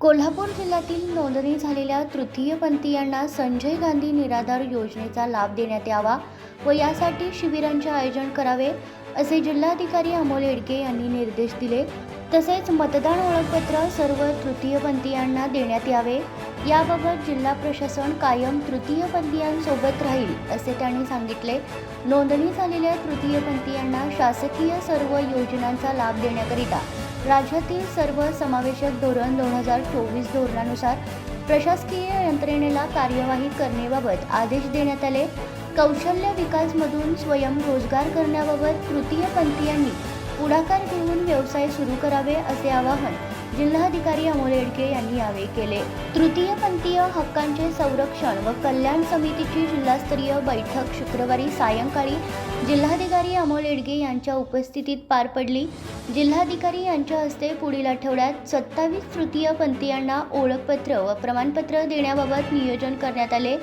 कोल्हापूर जिल्ह्यातील नोंदणी झालेल्या तृतीयपंथीयांना संजय गांधी निराधार योजनेचा लाभ देण्यात यावा व यासाठी शिबिरांचे आयोजन करावे असे जिल्हाधिकारी अमोल येडके यांनी निर्देश दिले. तसेच मतदान ओळखपत्र सर्व तृतीयपंथीयांना देण्यात यावे. याबाबत जिल्हा प्रशासन कायम तृतीयपंथीयांसोबत राहील असे त्यांनी सांगितले. नोंदणी झालेल्या तृतीयपंथीयांना शासकीय सर्व योजनांचा लाभ देण्याकरिता राज्यातील सर्व समावेशक धोरण दोन हजार चोवीस धोरणानुसार प्रशासकीय यंत्रणेला कार्यवाही करण्याबाबत आदेश देण्यात आले. कौशल्य विकासमधून स्वयंरोजगार करण्याबाबत तृतीयपंथीयांनी पुढाकार घेऊन व्यवसाय सुरू करावे असे आवाहन जिल्हाधिकारी अमोल येडके यांनी यावेळी केले. तृतीयपंथीय हक्कांचे संरक्षण व कल्याण समितीची जिल्हास्तरीय बैठक शुक्रवारी सायंकाळी जिल्हाधिकारी अमोल येडगे यांच्या उपस्थितीत पार पडली. जिल्हाधिकारी यांच्या हस्ते पुढील आठवड्यात सत्तावीस तृतीयपंथीयांना ओळखपत्र व प्रमाणपत्र देण्याबाबत नियोजन करण्यात आले.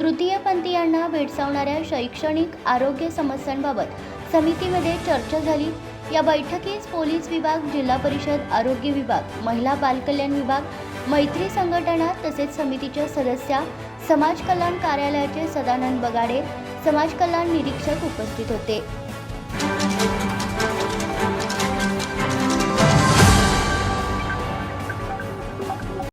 तृतीयपंथीयांना भेडसावणाऱ्या शैक्षणिक आरोग्य समस्यांबाबत समितीमध्ये चर्चा झाली. या बैठकीस पोलीस विभाग जिल्हा परिषद आरोग्य विभाग महिला बालकल्याण विभाग मैत्री संघटना तसेच समितीच्या सदस्या समाज कल्याण कार्यालयाचे सदानंद बगाडे समाज कल्याण निरीक्षक उपस्थित होते.